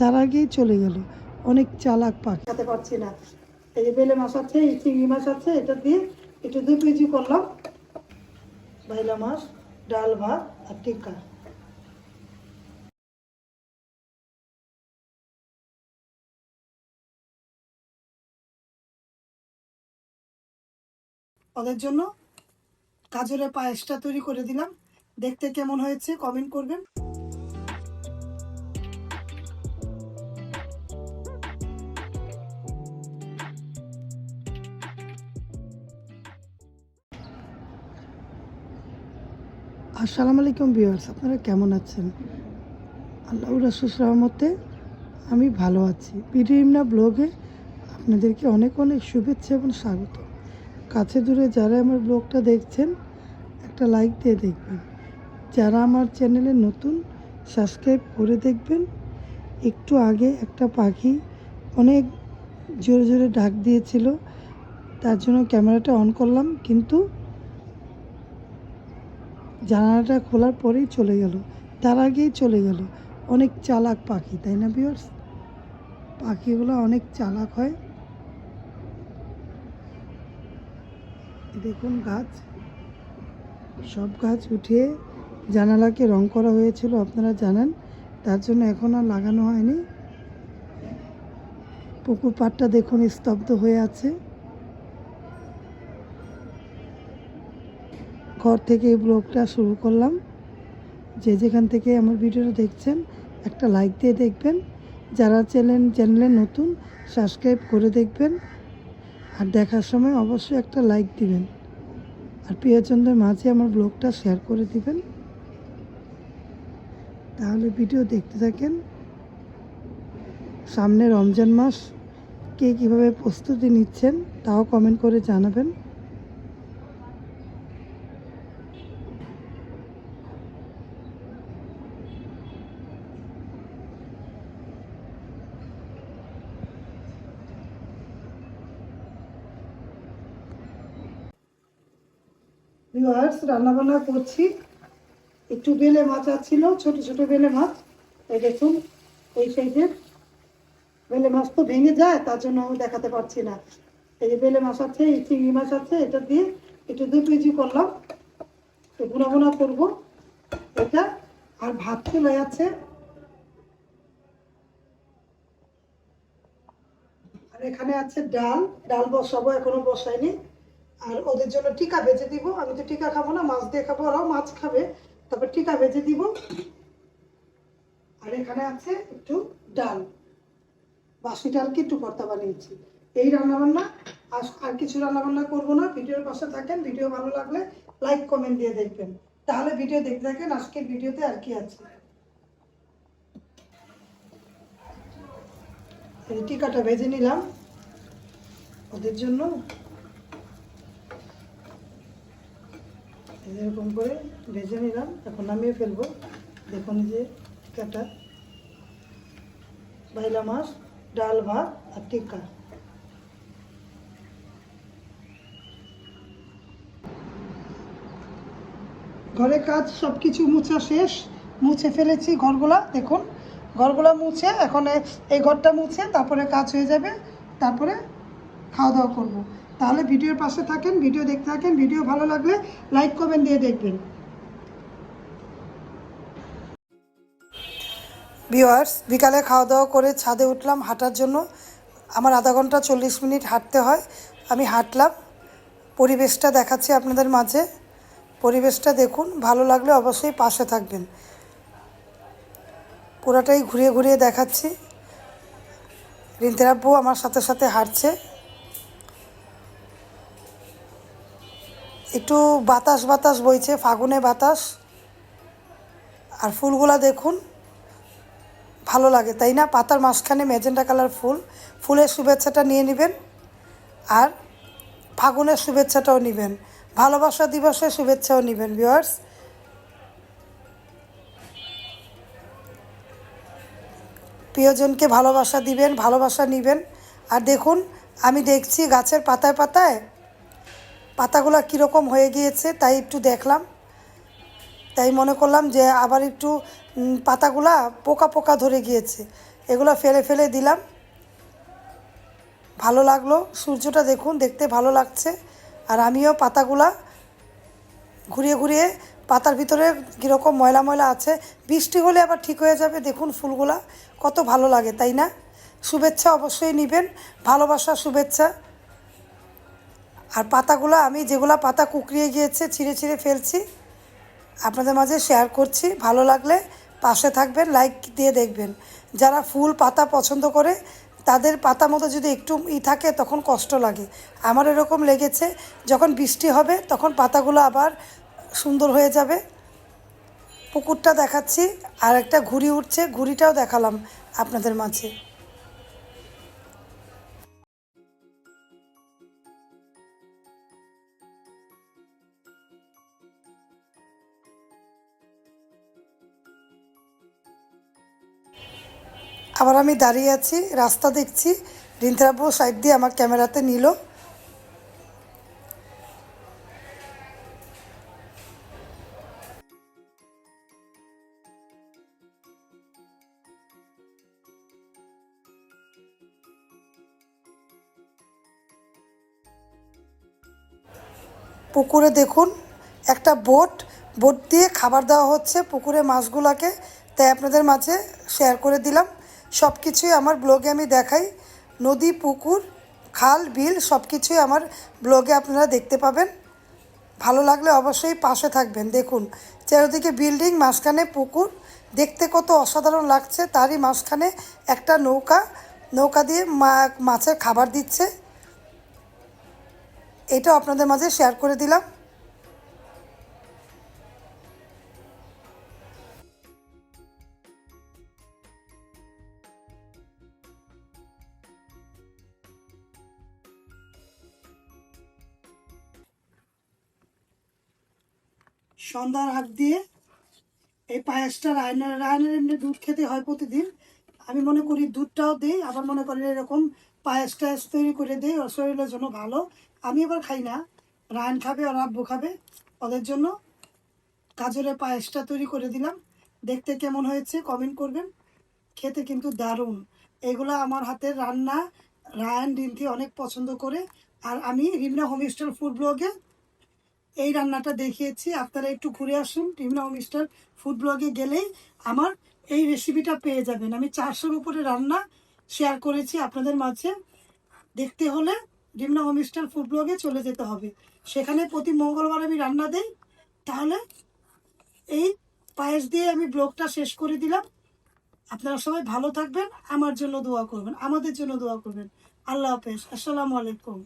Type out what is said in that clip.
তার আগেই চলে গেল। অনেক চালাক পাখি। খেতে পারছি না। এই যে বেলে মাছ আছে, এই চিংড়ি মাছ আছে, এটা দিয়ে একটু দু কেজি করলাম। ভাইলা মাছ, ডাল ভাত আর টিক্কা। ওদের জন্য গাজরের পায়েসটা তৈরি করে দিলাম। দেখতে কেমন হয়েছে কমেন্ট করবেন। আসসালামু আলাইকুম ভিউয়ার্স, আপনারা কেমন আছেন? আল্লাহ রাসুস রহমতে আমি ভালো আছি। ভিডিও ব্লগে আপনাদেরকে অনেক অনেক শুভেচ্ছা এবং স্বাগত। কাছে দূরে যারা আমার ব্লগটা দেখছেন, একটা লাইক দিয়ে দেখবেন। যারা আমার চ্যানেলে নতুন, সাবস্ক্রাইব করে দেখবেন। একটু আগে একটা পাখি অনেক জোরে জোরে ডাক দিয়েছিল, তার জন্য ক্যামেরাটা অন করলাম, কিন্তু জানালাটা খোলার পরেই চলে গেল। তার আগেই চলে গেল। অনেক চালাক পাখি, তাই না বিয়ার্স পাখিগুলো অনেক চালাক হয়। দেখুন গাছ। সব গাছ উঠিয়ে জানালাকে রং করা হয়েছিল, আপনারা জানেন। তার জন্য এখন আর লাগানো হয়নি। পুকুর পাড়টা দেখুন স্তব্ধ হয়ে আছে। ঘর থেকে এই ব্লগটা শুরু করলাম। যে যেখান থেকে আমার ভিডিওটা দেখছেন, একটা লাইক দিয়ে দেখবেন। যারা চ্যানেল, চ্যানেলে নতুন সাবস্ক্রাইব করে দেখবেন। আর দেখার সময় অবশ্যই একটা লাইক দিবেন। আর প্রিয়চন্দ্রের মাঝে আমার ব্লগটা শেয়ার করে দিবেন। তাহলে ভিডিও দেখতে থাকেন। সামনে রমজান মাস, কে কীভাবে প্রস্তুতি নিচ্ছেন, তাও কমেন্ট করে জানাবেন। ভিউয়ার্স রান্নাবান্না করছি। একটু বেলে মাছ আছিল ছোট ছোট বেলে মাছ এই দেখুন, এই সাইজের। বেলে মাছ তো ভেঙে যায়, তার জন্য দেখাতে পারছি না। এই যে বেলে মাছ আছে, এই চিংড়ি মাছ আছে, এটা দিয়ে একটু দু কেজি করলাম। তো গুঁড়া গুঁড়া করব। এটা, আর ভাত চলে আছে। আর এখানে আছে ডাল ডাল বসাবো, এখনও বসাইনি। আর ওদের জন্য টিকা ভেজে দিব। আমি তো টিকা খাব না, মাছ দিয়ে খাব, ওরাও মাছ খাবে। তারপর টিকা ভেজে দিব। আর এখানে আছে একটু ডাল। বাসি ডালকে একটু ভর্তা বানিয়েছি। এই রান্নাবান্না আর আর কিছু রান্নাবান্না করব না। ভিডিওর পাশে থাকেন, ভিডিও ভালো লাগলে লাইক, কমেন্ট দিয়ে দেখবেন। তাহলে ভিডিও দেখতে থাকেন, আজকের ভিডিওতে আর কি আছে? টিকাটা ভেজে নিলাম। ওদের জন্য এরকম করে ভেজে নিলাম, এখন নামিয়ে ফেলব। দেখুন যে টিকাটা বাইলা মাছ, ডাল ভাত আর টিক্কা। ঘরে কাজ সব কিছু মুছা শেষ, মুছে ফেলেছি ঘরগুলা, দেখুন। ঘরগুলা মুছে, এখন এই ঘরটা মুছে, তারপরে কাজ হয়ে যাবে, তারপরে খাওয়া দাওয়া করব। তাহলে ভিডিওর পাশে থাকেন, ভিডিও দেখতে থাকেন, ভিডিও ভালো লাগলে লাইক, কমেন্ট দিয়ে দেখবেন। ভিওয়ার্স বিকালে খাওয়া দাওয়া করে ছাদে উঠলাম হাঁটার জন্য। আমার আধা ঘণ্টা চল্লিশ মিনিট হাঁটতে হয়। আমি হাঁটলাম। পরিবেশটা দেখাচ্ছি আপনাদের মাঝে। পরিবেশটা দেখুন, ভালো লাগলে অবশ্যই পাশে থাকবেন। পুরাটাই ঘুরিয়ে ঘুরিয়ে দেখাচ্ছি। রিন্তেরাব্বু আমার সাথে সাথে হাঁটছে। একটু বাতাস বাতাস বইছে, ফাগুনে বাতাস। আর ফুলগুলা দেখুন, ভালো লাগে, তাই না? পাতার মাঝখানে মেজেন্ডা কালার ফুল। ফুলের শুভেচ্ছাটা নিয়ে নেবেন, আর ফাগুনের শুভেচ্ছাটাও নেবেন। ভালোবাসা দিবসের শুভেচ্ছাও নেবেন ভিওয়ার্স প্রিয়জনকে ভালোবাসা দিবেন, ভালোবাসা নেবেন। আর দেখুন, আমি দেখছি গাছের পাতায় পাতায় পাতাগুলো কীরকম হয়ে গিয়েছে তাই একটু দেখলাম। তাই মনে করলাম যে আবার একটু পাতাগুলা পোকা পোকা ধরে গিয়েছে। এগুলো ফেলে ফেলে দিলাম। ভালো লাগল। সূর্যটা দেখুন, দেখতে ভালো লাগছে। আর আমিও পাতাগুলা ঘুরিয়ে ঘুরিয়ে পাতার ভিতরে কীরকম ময়লা ময়লা আছে। বৃষ্টি হলে আবার ঠিক হয়ে যাবে। দেখুন ফুলগুলা, কত ভালো লাগে, তাই না? শুভেচ্ছা অবশ্যই নেবেন। ভালোবাসা, শুভেচ্ছা। আর পাতাগুলো আমি যেগুলা পাতা কুকড়িয়ে গিয়েছে, ছিঁড়ে ছিঁড়ে ফেলছি, আপনাদের মাঝে শেয়ার করছি। ভালো লাগলে পাশে থাকবেন লাইক দিয়ে দেখবেন। যারা ফুল পাতা পছন্দ করে, তাদের পাতা মতো যদি একটু ই থাকে, তখন কষ্ট লাগে। আমার এরকম লেগেছে, যখন বৃষ্টি হবে, তখন পাতাগুলো আবার সুন্দর হয়ে যাবে। পুকুরটা দেখাচ্ছি, আর একটা ঘুড়ি উঠছে, ঘুড়িটাও দেখালাম আপনাদের মাঝে। আবার আমি দাঁড়িয়ে আছি, রাস্তা দেখছি। রিন্তারাবু সাইড দিয়ে আমার ক্যামেরাতে নিল। পুকুরে দেখুন, একটা বোট। বোট দিয়ে খাবার দেওয়া হচ্ছে পুকুরে মাছগুলোকে। তাই আপনাদের মাঝে শেয়ার করে দিলাম। সব কিছুই আমার ব্লগে আমি দেখাই। নদী, পুকুর, খাল, বিল সব কিছুই আমার ব্লগে আপনারা দেখতে পাবেন। ভালো লাগলে অবশ্যই পাশে থাকবেন। দেখুন, চারিদিকে বিল্ডিং, মাঝখানে পুকুর। দেখতে কত অসাধারণ লাগছে, তারই মাঝখানে একটা নৌকা। নৌকা দিয়ে মাছের খাবার দিচ্ছে। এটাও আপনাদের মাঝে শেয়ার করে দিলাম। সন্ধ্যার হাত দিয়ে এই পায়েসটা রায়নের রায়নের এমনি দুধ খেতে হয় প্রতিদিন। আমি মনে করি দুধটাও দিই, আবার মনে করি এরকম পায়েস টায়েস তৈরি করে দিই, ওর শরীরের জন্য ভালো। আমি আবার খাই না। রায়ন খাবে আর আব্বু খাবে। ওদের জন্য গাজরের পায়েসটা তৈরি করে দিলাম। দেখতে কেমন হয়েছে কমেন্ট করবেন। খেতে কিন্তু দারুণ। এগুলো আমার হাতের রান্না। রায়ান, রিন্তি অনেক পছন্দ করে। আর আমি রিমনা হোমস্টাইল ফুড ব্লগে এই রান্নাটা দেখিয়েছি, আপনারা একটু ঘুরে আসুন টিমনা হোমস্টার ফুড ব্লগে গেলেই আমার এই রেসিপিটা পেয়ে যাবেন। আমি চারশোর উপরে রান্না শেয়ার করেছি আপনাদের মাঝে। দেখতে হলে ডিমনা হোমস্টার ফুড ব্লগে চলে যেতে হবে। সেখানে প্রতি মঙ্গলবার আমি রান্না দেই। তাহলে এই পায়েস দিয়ে আমি ব্লগটা শেষ করে দিলাম। আপনারা সবাই ভালো থাকবেন, আমার জন্য দোয়া করবেন, আমাদের জন্য দোয়া করবেন। আল্লাহ হাফেজ, আসসালামু আলাইকুম।